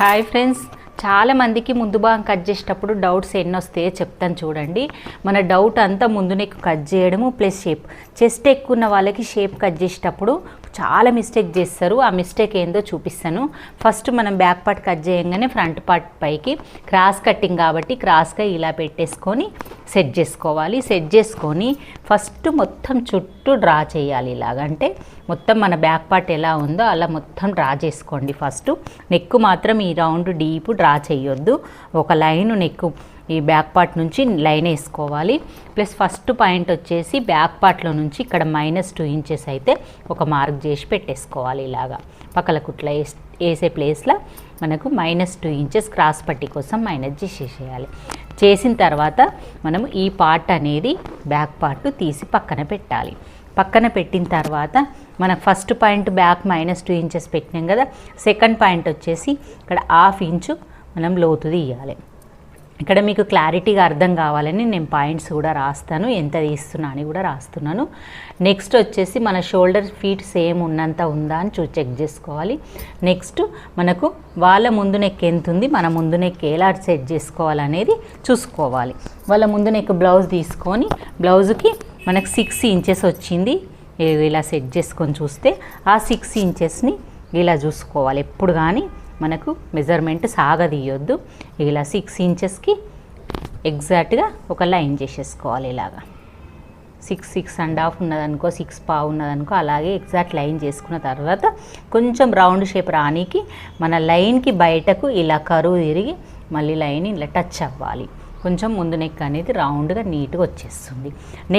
Hi friends. చాలా మందికి ముందు భాగం కట్ చేసేటప్పుడు డౌట్స్ ఎన్ని వస్తాయో చెప్తాను చూడండి. మన డౌట్ అంతా ముందు నెక్ కట్ చేయడము ప్లస్ షేప్. చెస్ట్ ఎక్కువ ఉన్న వాళ్ళకి షేప్ కట్ చేసేటప్పుడు చాలా మిస్టేక్ చేస్తారు. ఆ మిస్టేక్ ఏందో చూపిస్తాను. ఫస్ట్ మనం బ్యాక్ పార్ట్ కట్ చేయంగానే ఫ్రంట్ పార్ట్ పైకి క్రాస్ కట్టింగ్ కాబట్టి క్రాస్గా ఇలా పెట్టేసుకొని సెట్ చేసుకోవాలి. సెట్ చేసుకొని ఫస్ట్ మొత్తం చుట్టూ డ్రా చేయాలి ఇలాగంటే మొత్తం మన బ్యాక్ పార్ట్ ఎలా ఉందో అలా మొత్తం డ్రా చేసుకోండి ఫస్ట్ నెక్ మాత్రం ఈ రౌండ్ డీప్ డ్రా చేయొద్దు. ఒక లైన్ నెక్ ఈ బ్యాక్ పార్ట్ నుంచి లైన్ వేసుకోవాలి. ప్లస్ ఫస్ట్ పాయింట్ వచ్చేసి బ్యాక్ పార్ట్లో నుంచి ఇక్కడ మైనస్ టూ ఇంచెస్ అయితే ఒక మార్క్ చేసి పెట్టేసుకోవాలి ఇలాగా. పక్కల కుట్ల వేసే ప్లేస్లో మనకు మైనస్ టూ ఇంచెస్ క్రాస్ పట్టి కోసం మైనస్ చేసేసేయాలి. చేసిన తర్వాత మనం ఈ పార్ట్ అనేది బ్యాక్ పార్ట్ తీసి పక్కన పెట్టాలి. పక్కన పెట్టిన తర్వాత మన first point back minus two inches పెట్టినాం కదా సెకండ్ పాయింట్ వచ్చేసి ఇక్కడ హాఫ్ ఇంచు మనం లోతు తీయాలి ఇక్కడ మీకు క్లారిటీగా అర్థం కావాలని నేను పాయింట్స్ కూడా రాస్తాను ఎంత తీస్తున్నా అని కూడా రాస్తున్నాను. నెక్స్ట్ వచ్చేసి మన షోల్డర్ ఫీట్ సేమ్ ఉన్నంత ఉందా అని చూ చెక్ చేసుకోవాలి. నెక్స్ట్ మనకు వాళ్ళ ముందు నెక్ ఎంత ఉంది మన ముందు నెక్ ఎలా సెట్ చేసుకోవాలనేది చూసుకోవాలి. వాళ్ళ ముందు నెక్ బ్లౌజ్ తీసుకొని బ్లౌజ్కి మనకు సిక్స్ ఇంచెస్ వచ్చింది ఇలా సెట్ చేసుకొని చూస్తే ఆ సిక్స్ ఇంచెస్ని ఇలా చూసుకోవాలి. ఎప్పుడు కానీ మనకు మెజర్మెంట్ సాగదీయొద్దు. ఇలా సిక్స్ ఇంచెస్కి ఎగ్జాక్ట్గా ఒక లైన్ చేసేసుకోవాలి ఇలాగా. సిక్స్ సిక్స్ అండ్ హాఫ్ ఉన్నదనుకో సిక్స్ పావు ఉన్నదనుకో అలాగే ఎగ్జాక్ట్ లైన్ చేసుకున్న తర్వాత కొంచెం రౌండ్ షేప్ రానికి మన లైన్కి బయటకు ఇలా కరువు తిరిగి మళ్ళీ లైన్ ఇలా టచ్ అవ్వాలి. కొంచెం ముందు నెక్ అనేది రౌండ్గా నీట్గా వచ్చేస్తుంది. నెక్